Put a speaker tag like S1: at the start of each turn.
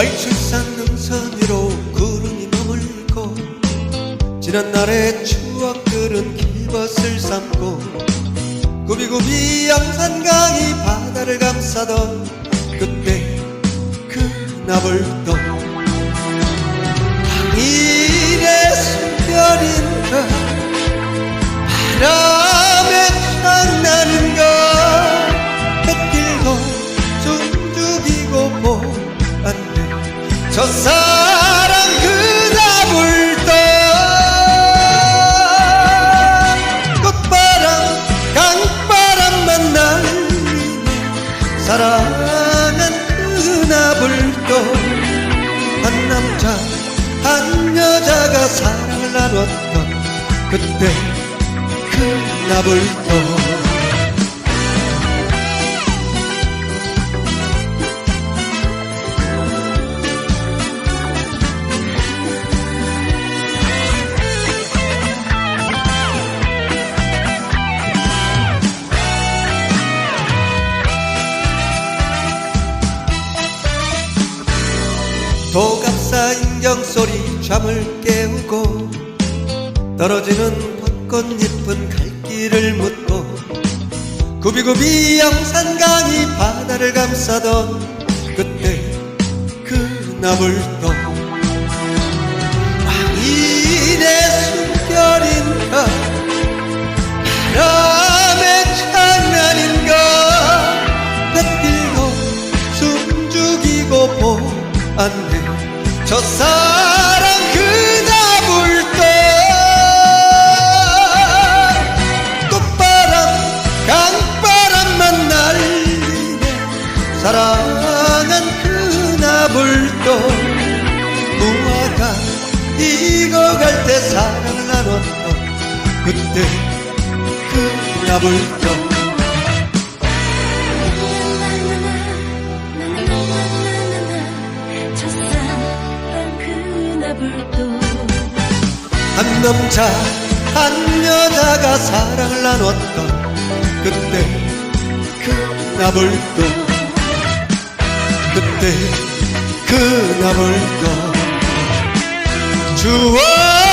S1: 월출산 능선 위로 구름이 머물고 지난날의 추억들은 길벗을 삼고 구비구비 양산강이 바다를 감싸던 그때 그 나불도 보았네 저 사랑 그 나불도 꽃바람 강바람만 날리네 사랑한 그 나불도 한 남자 한 여자가 나눴던 그때 그 나불도 도갑사 인경소리 잠을 깨우고 떨어지는 벚꽃잎은 갈 길을 묻고 구비구비 영산강이 바다를 감싸던 그때 그 나물도 저 사랑 그 나물도 꽃바람 강바람만 날리네. 사랑한 그 나물도 무화과 익어갈 때 사랑을 나눴던 그때 그
S2: 나물도
S1: 한 남자 한 여자가 사랑을 나눴던 그때 그 나물도 그때 그 나물도 추억